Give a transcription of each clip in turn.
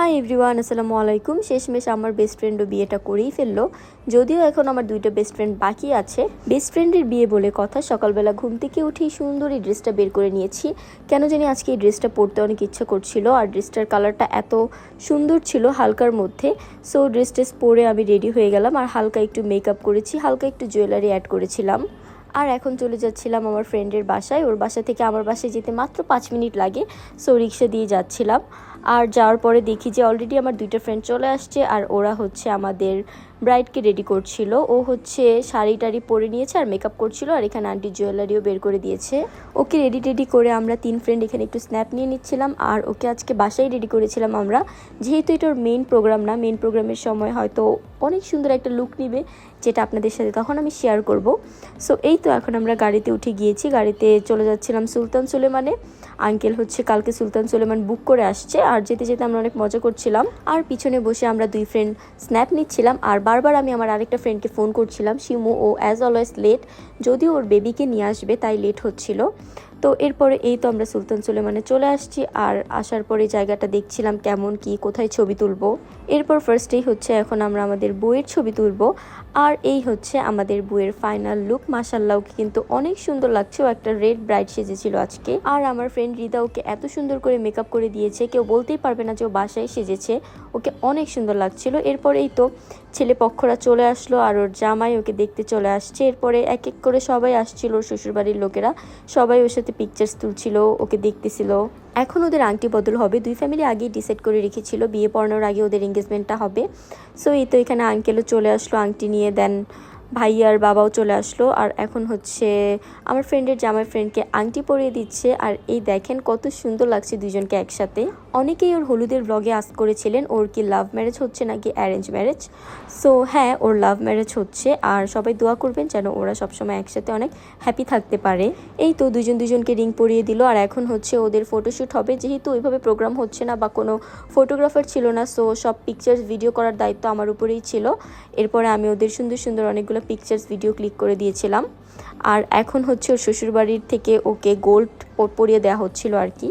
Hi everyone আসসালামু আলাইকুম শেষমেশ আমার বেস্ট ফ্রেন্ডও বিয়েটা করেই ফেলল। যদিও এখন আমার দুইটা বেস্ট ফ্রেন্ড বাকি আছে। বেস্ট ফ্রেন্ডের বিয়ে বলে কথা, সকালবেলা ঘুম থেকে উঠেই সুন্দর এই ড্রেসটা বের করে নিয়েছি। কেন জানি আজকে এই ড্রেসটা পরতে অনেক ইচ্ছা করছিল, আর ড্রেসটার কালারটা এত সুন্দর ছিল হালকার মধ্যে। সো ড্রেস টেস পরে আমি রেডি হয়ে গেলাম, আর হালকা একটু মেকআপ করেছি, হালকা একটু জুয়েলারি অ্যাড করেছিলাম। আর এখন চলে যাচ্ছিলাম আমার ফ্রেন্ডের বাসায়। ওর বাসা থেকে আমার বাসায় যেতে মাত্র পাঁচ মিনিট লাগে সো রিক্সা দিয়ে যাচ্ছিলাম। আর যাওয়ার পরে দেখি যে অলরেডি আমার দুইটা ফ্রেন্ড চলে আসছে আর ওরা হচ্ছে আমাদের ব্রাইডকে রেডি করছিল। ও হচ্ছে শাড়ি টাড়ি পরে নিয়েছে আর মেকআপ করছিল আর এখানে আন্টি জুয়েলারিও বের করে দিয়েছে। ওকে রেডি টেডি করে আমরা তিন ফ্রেন্ড এখানে একটু স্ন্যাপ নিয়ে নিচ্ছিলাম আর ওকে আজকে বাসায় রেডি করেছিলাম আমরা। যেহেতু এটার মেইন প্রোগ্রাম না মেইন প্রোগ্রামের সময় হয়তো অনেক সুন্দর একটা লুক নিবে যেটা আপনাদের সাথে তখন আমি শেয়ার করব। সো এই তো এখন আমরা গাড়িতে উঠে গিয়েছি। গাড়িতে চলে যাচ্ছিলাম সুলতান সুলেমানে। আঙ্কেল হচ্ছে কালকে সুলতান সুলেমান বুক করে আসছে আর যেতে যেতে আমরা অনেক মজা করছিলাম। আর পিছনে বসে আমরা দুই ফ্রেন্ড স্ন্যাপ নিচ্ছিলাম। আর বারবার আমি আমার আরেকটা ফ্রেন্ডকে ফোন করছিলাম, শিমু ও অ্যাজ অলওয়েজ লেট যদিও ওর বেবিকে নিয়ে আসবে, তাই লেট হচ্ছিল। তো এরপরে এই তো আমরা সুলতান সুলেমানে চলে আসছি, আর আসার পরে জায়গাটা দেখছিলাম কেমন, কি, কোথায় ছবি তুলবো। এরপর ফার্স্টেই হচ্ছে এখন আমরা আমাদের বইয়ের ছবি তুলবো, আর এই হচ্ছে আমাদের বইয়ের ফাইনাল লুক মাসাল্লাহকে কিন্তু অনেক সুন্দর লাগছে, ও একটা রেড ব্রাইট সেজেছিল আজকে। আর আমার ফ্রেন্ড রিদা ওকে এত সুন্দর করে মেকআপ করে দিয়েছে, কেউ বলতেই পারবে না যে ও বাসায় সেজেছে, ওকে অনেক সুন্দর লাগছিল। এরপর এই তো ছেলে পক্ষরা চলে আসলো, আর ওর জামাই ওকে দেখতে চলে আসছে। এরপরে এক এক করে সবাই আসছিল ওর শ্বশুরবাড়ির লোকেরা, সবাই ওর সাথে পিকচার্স তুলছিল, ওকে দেখতেছিল। এখন ওদের আংটি বদল হবে। দুই ফ্যামিলি আগেই ডিসাইড করে রেখেছিল, বিয়ে পড়ানোর আগে ওদের এঙ্গেজমেন্টটা হবে। সো এই তো এখানে আঙ্কেলও চলে আসলো, আংটি নিয়ে দেন ভাইয়ার বাবাও চলে আসলো। আর এখন হচ্ছে আমার ফ্রেন্ডের জামাই ফ্রেন্ডকে আংটি পরিয়ে দিচ্ছে। আর এই দেখেন কত সুন্দর লাগছে দুজনকে একসাথে। অনেকেই ওর হলুদের ব্লগে আস করেছিলেন, ওর কি লাভ ম্যারেজ হচ্ছে নাকি অ্যারেঞ্জ ম্যারেজ সো হ্যাঁ ওর লাভ ম্যারেজ হচ্ছে। আর সবাই দোয়া করবেন যেন ওরা সবসময় একসাথে অনেক হ্যাপি থাকতে পারে। এই তো দুজন দুজনকে রিং পরিয়ে দিল। আর এখন হচ্ছে ওদের ফটোশ্যুট হবে। যেহেতু ওইভাবে প্রোগ্রাম হচ্ছে না বা কোনো ফটোগ্রাফার ছিল না সো সব পিকচার্স ভিডিও করার দায়িত্ব আমার উপরেই ছিল। এরপরে আমি ওদের সুন্দর সুন্দর অনেকগুলো পিকচার্স ভিডিও ক্লিক করে দিয়েছিলাম। আর এখন হচ্ছে ওর শ্বশুরবাড়ির থেকে ওকে গোল্ড পরিয়ে দেওয়া হচ্ছিল আর কি।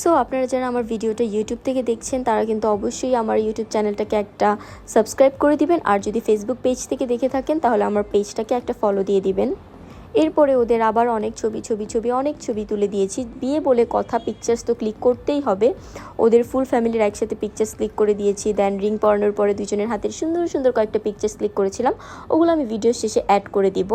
সো আপনারা যারা আমার ভিডিওটা ইউটিউব থেকে দেখছেন, তারা কিন্তু অবশ্যই আমার ইউটিউব চ্যানেলটাকে একটা সাবস্ক্রাইব করে দিবেন। আর যদি ফেসবুক পেজ থেকে দেখে থাকেন, তাহলে আমার পেজটাকে একটা ফলো দিয়ে দিবেন। এরপরে ওদের আবার অনেক ছবি ছবি ছবি, অনেক ছবি তুলে দিয়েছি। বিয়ে বলে কথা পিকচার্স তো ক্লিক করতেই হবে। ওদের ফুল ফ্যামিলির একসাথে পিকচার্স ক্লিক করে দিয়েছি। দেন রিং পরানোর পরে দুজনের হাতের সুন্দর সুন্দর কয়েকটা পিকচার্স ক্লিক করেছিলাম। ওগুলো আমি ভিডিও শেষে অ্যাড করে দিব।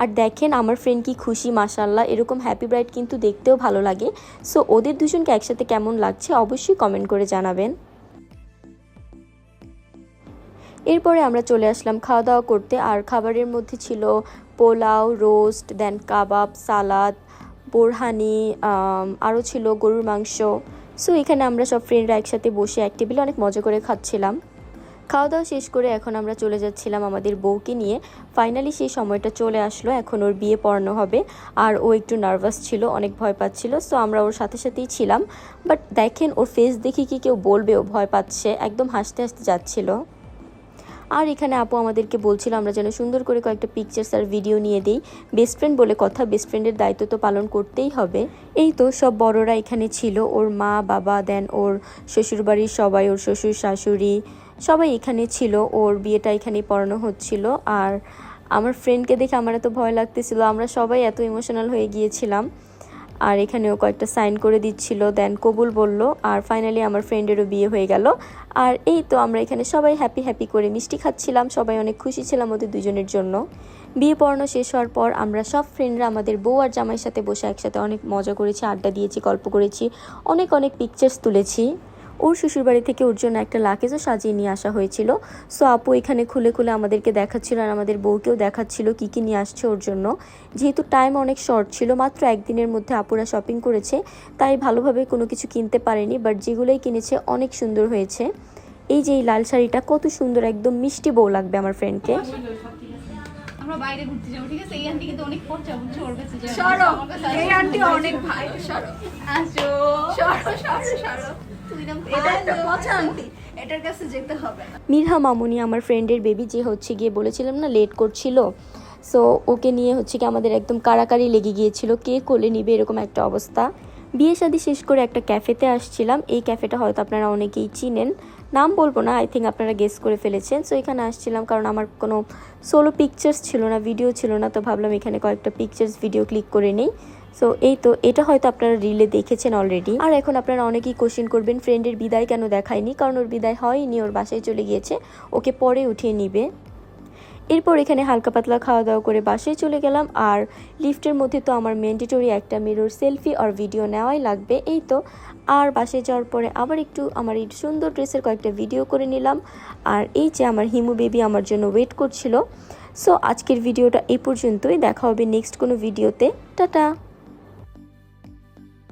আর দেখেন, আমার ফ্রেন্ড কি খুশি মাসাল্লাহ এরকম হ্যাপি ব্রাইট কিন্তু দেখতেও ভালো লাগে। সো ওদের দুজনকে একসাথে কেমন লাগছে অবশ্যই কমেন্ট করে জানাবেন। এরপরে আমরা চলে আসলাম খাওয়া দাওয়া করতে। আর খাবারের মধ্যে ছিল পোলাও, রোস্ট, দেন কাবাব, সালাদ, বোরহানি আরও ছিল গরুর মাংস। সো এখানে আমরা সব ফ্রেন্ডরা একসাথে বসে এক টেবিলে অনেক মজা করে খাচ্ছিলাম। খাওয়া দাওয়া শেষ করে এখন আমরা চলে যাচ্ছিলাম আমাদের বউকে নিয়ে। ফাইনালি সেই সময়টা চলে আসলো, এখন ওর বিয়ে পড়ানো হবে। আর ও একটু নার্ভাস ছিল, অনেক ভয় পাচ্ছিল, সো আমরা ওর সাথে সাথেই ছিলাম। বাট দেখেন ওর ফেস দেখে কি কেউ বলবে, ও ভয় পাচ্ছে, একদম হাসতে হাসতে যাচ্ছিল। আর এখানে আপু আমাদেরকে বলছিল, আমরা যেন সুন্দর করে কয়েকটা পিকচার্স আর ভিডিও নিয়ে দিই। বেস্ট ফ্রেন্ড বলে কথা বেস্ট ফ্রেন্ডের দায়িত্ব তো পালন করতেই হবে। এই তো সব বড়রা এখানে ছিল। ওর মা, বাবা দেন ওর শ্বশুরবাড়ির সবাই, ওর শ্বশুর, শাশুড়ি সবাই এখানে ছিল। ওর বিয়েটা এখানেই পড়ানো হচ্ছিল। আর আমার ফ্রেন্ডকে দেখে আমার এত ভয় লাগতেছিল। আমরা সবাই এত ইমোশনাল হয়ে গিয়েছিলাম। আর এখানেও কয়েকটা সাইন করে দিচ্ছিল দেন কবুল বলল, আর ফাইনালি আমার ফ্রেন্ডেরও বিয়ে হয়ে গেল। আর এই তো আমরা এখানে সবাই হ্যাপি হ্যাপি করে মিষ্টি খাচ্ছিলাম, সবাই অনেক খুশি ছিলাম ওদের দুজনের জন্য। বিয়ে পড়ানো শেষ হওয়ার পর আমরা সব ফ্রেন্ডরা আমাদের বউ আর জামাইয়ের সাথে বসে একসাথে অনেক মজা করেছি, আড্ডা দিয়েছি, গল্প করেছি, অনেক অনেক পিকচার্স তুলেছি। ওর শ্বশুরবাড়ি থেকে ওর জন্য একটা লাকেজও সাজিয়ে নিয়ে আসা হয়েছিল। সো আপু এখানে খুলে খুলে আমাদেরকে দেখাচ্ছিল আর আমাদের বউকেও দেখাচ্ছিল কী কী নিয়ে আসছে ওর জন্য। যেহেতু টাইম অনেক শর্ট ছিল মাত্র একদিনের মধ্যে আপুরা শপিং করেছে তাই ভালোভাবে কোনো কিছু কিনতে পারেনি বাট যেগুলোই কিনেছে অনেক সুন্দর হয়েছে। এই যে এই লাল শাড়িটা কত সুন্দর একদম মিষ্টি বউ লাগবে আমার ফ্রেন্ডকে আমরা বাইরে ঘুরতে যাব ঠিক আছে? এই আন্টি কিন্তু অনেক খরচা বুঝছ? ওর কাছে। সরো এই আন্টি অনেক ভাই সরো। আসো। সরো সরো সরো। এটা একটা পচা আন্টি এটার কাছে যেতে হবে মিরহা মামুনি আমার ফ্রেন্ডের বেবি যে হচ্ছে গিয়ে বলেছিলাম না লেট করছিল। সো ওকে নিয়ে হচ্ছে কি আমাদের একদম কারাকারি লেগে গিয়েছিল। কে কোলে নিবে এরকম একটা অবস্থা। বিয়ে শাদি শেষ করে একটা ক্যাফেতে আসছিলাম। এই ক্যাফেটা হয়তো আপনারা অনেকেই চিনেন। নাম বলব না আই থিঙ্ক আপনারা গেস করে ফেলেছেন। সো এখানে আসছিলাম কারণ আমার কোনো সোলো পিকচার্স ছিল না ভিডিও ছিল না। তো ভাবলাম এখানে কয়েকটা পিকচার্স ভিডিও ক্লিক করে নিই। সো এই তো, এটা হয়তো আপনারা রিলে দেখেছেন অলরেডি আর এখন আপনারা অনেকেই কোশ্চেন করবেন ফ্রেন্ডের বিদায় কেন দেখায়নি? কারণ ওর বিদায় হয়নি, ওর বাসায় চলে গিয়েছে। ওকে পরে উঠিয়ে নিবে। এরপর এখানে হালকা পাতলা খাওয়া দাওয়া করে বাসায় চলে গেলাম। আর লিফটের মধ্যে তো আমার ম্যান্ডেটরি একটা মিরর সেলফি আর ভিডিও নেওয়াই লাগবে। এই তো, আর বাসায় যাওয়ার পরে আবার একটু আমার এই সুন্দর ড্রেসের কয়েকটা ভিডিও করে নিলাম। আর এই যে আমার হিমু বেবি আমার জন্য ওয়েট করছিল। সো আজকের ভিডিওটা এই পর্যন্তই। দেখা হবে নেক্সট কোনো ভিডিওতে টাটা!